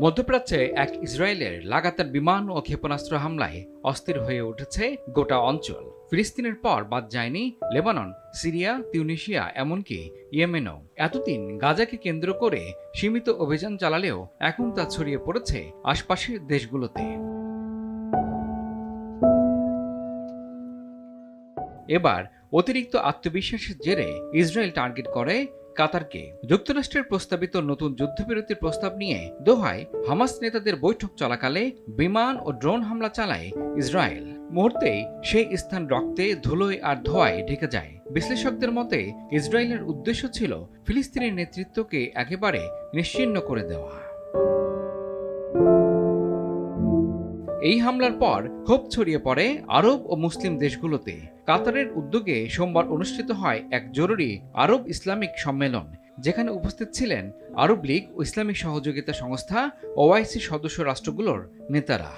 মধ্যপ্রাচ্যে এক ইসরায়েলের লাগাতার বিমান ও ক্ষেপণাস্ত্র হামলায় অস্থির হয়ে উঠেছে গোটা অঞ্চল। ফিলিস্তিনের পর বাদ যায়নি লেবানন, সিরিয়া, তিউনিশিয়া, এমনকি ইয়েমেনও। এতদিন গাজাকে কেন্দ্র করে সীমিত অভিযান চালালেও এখন তা ছড়িয়ে পড়েছে আশপাশের দেশগুলোতে। এবার অতিরিক্ত আত্মবিশ্বাসের জেরে ইসরায়েল টার্গেট করে কাতারকে যুক্তরাষ্ট্রের প্রস্তাবিত নতুন যুদ্ধবিরতির প্রস্তাব নিয়ে দোহায় হামাস নেতাদের বৈঠক চলাকালে বিমান ও ড্রোন হামলা চালায় ইসরায়েল। মুহূর্তেই সেই স্থান রক্তে, ধুলোয় আর ধোয়ায় ঢেকে যায়। বিশ্লেষকদের মতে, ইসরায়েলের উদ্দেশ্য ছিল ফিলিস্তিনের নেতৃত্বকে একেবারে নিশ্চিন্ন করে দেওয়া। এই হামলার পর ক্ষোভ ছড়িয়ে পড়ে আরব ও মুসলিম দেশগুলোতে। কাতারের উদ্যোগে সোমবার অনুষ্ঠিত হয় এক জরুরি আরব ইসলামিক সম্মেলন, যেখানে উপস্থিত ছিলেন আরব লীগ ও ইসলামিক সহযোগিতা সংস্থা ওআইসি সদস্য রাষ্ট্রগুলোর নেতারা।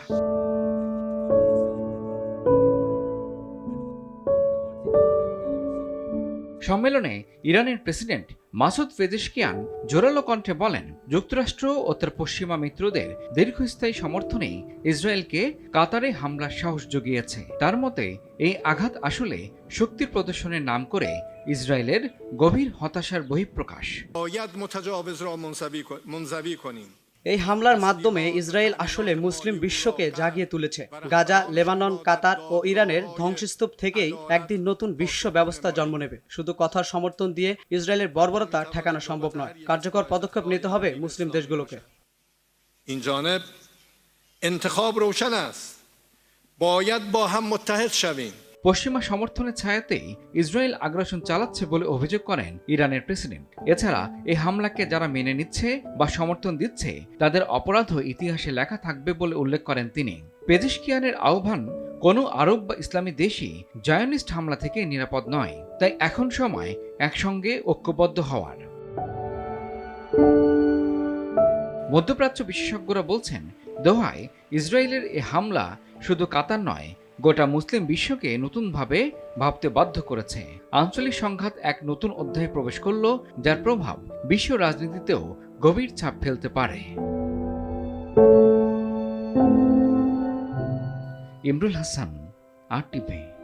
সম্মেলনে ইরানের প্রেসিডেন্ট মাসুদ ফেজিশকিয়ান জোরালো কণ্ঠে বলেন, যুক্তরাষ্ট্র ও তার পশ্চিমা মিত্রদের দীর্ঘস্থায়ী সমর্থনেই ইসরায়েলকে কাতারে হামলার সাহস জুগিয়েছে। তার মতে, এই আঘাত আসলে শক্তির প্রদর্শনের নাম করে ইসরায়েলের গভীর হতাশার বহিঃপ্রকাশ। باید متجاوز را منزوی کن- منزوی کنیم এই হামলার মাধ্যমে ইসরায়েল আসলে মুসলিম বিশ্বকে জাগিয়ে তুলেছে গাজা লেবানন কাতার ও ইরানের ধ্বংসস্তূপ থেকেই একদিন নতুন বিশ্ব ব্যবস্থা জন্ম নেবে শুধু কথার সমর্থন দিয়ে ইসরায়েলের বর্বরতা ঠেকানো সম্ভব নয় কার্যকর পদক্ষেপ নিতে হবে মুসলিম দেশগুলোকে این جانب انتخاب روشن است باید با هم متحد شویم পশ্চিমা সমর্থনের ছায়াতেই ইসরায়েল আগ্রাসন চালাচ্ছে বলে অভিযোগ করেন ইরানের প্রেসিডেন্ট। এছাড়া এই হামলাকে যারা মেনে নিচ্ছে বা সমর্থন দিচ্ছে, তাদের অপরাধও ইতিহাসে লেখা থাকবে বলে উল্লেখ করেন তিনি। পেজিশকিয়ানের আহ্বান, কোনো আরব বা ইসলামী দেশই জায়নিস্ট হামলা থেকে নিরাপদ নয়, তাই এখন সময় একসঙ্গে ঐক্যবদ্ধ হওয়ার। মধ্যপ্রাচ্য বিশেষজ্ঞরা বলছেন, দোহায়, ইসরায়েলের এ হামলা শুধু কাতার নয় গোটা মুসলিম বিশ্বকে নতুনভাবে ভাবতে বাধ্য করেছে। আঞ্চলিক সংঘাত এক নতুন অধ্যায়ে প্রবেশ করল, যার প্রভাব বিশ্ব রাজনীতিতেও গভীর ছাপ ফেলতে পারে। ইমরুল হাসান, আর টিভি।